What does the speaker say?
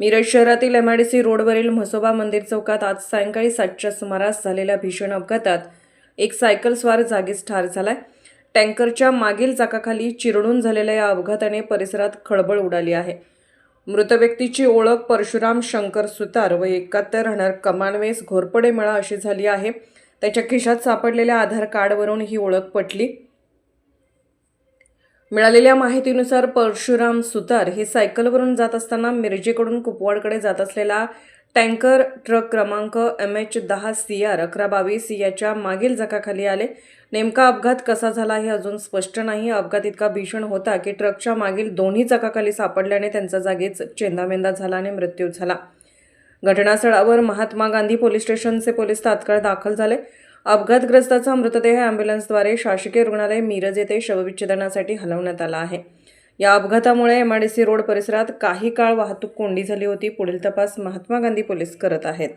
मिरज शहरातील एमआयडीसी रोडवरील म्हसोबा मंदिर चौकात आज सायंकाळी सातच्या सुमारास झालेल्या भीषण अपघातात एक सायकल स्वार जागीच ठार झालाय. टँकरच्या मागील चाकाखाली चिरडून झालेल्या या अपघाताने परिसरात खळबळ उडाली आहे. मृत व्यक्तीची ओळख परशुराम शंकर सुतार व एकाहत्तर राहणार कमानवेस घोरपडे मळा अशी झाली आहे. त्याच्या खिशात सापडलेल्या आधार कार्डवरून ही ओळख पटली. मिळालेल्या माहितीनुसार परशुराम सुतार हे सायकलवरून जात असताना मिरजेकडून कुपवाडकडे जात असलेला टँकर ट्रक क्रमांक एम एच दहा सी आर अकरा बावीस याच्या मागील जकाखाली आले. नेमका अपघात कसा झाला हे अजून स्पष्ट नाही. अपघात इतका भीषण होता की ट्रकच्या मागील दोन्ही चाकाखाली सापडल्याने त्यांचा जागीच चेंदामेंदा झाला आणि मृत्यू झाला. घटनास्थळावर महात्मा गांधी पोलीस स्टेशनचे पोलीस तात्काळ दाखल झाले. अपघातग्रस्ताचा मृतदेह अँब्युलन्सद्वारे शासकीय रुग्णालय मिरज येथे शवविच्छेदनासाठी हलवण्यात आला आहे. या अपघातामुळे एमआयडीसी रोड परिसरात काही काळ वाहतूक कोंडी झाली होती. पुढील तपास महात्मा गांधी पोलीस करत आहेत.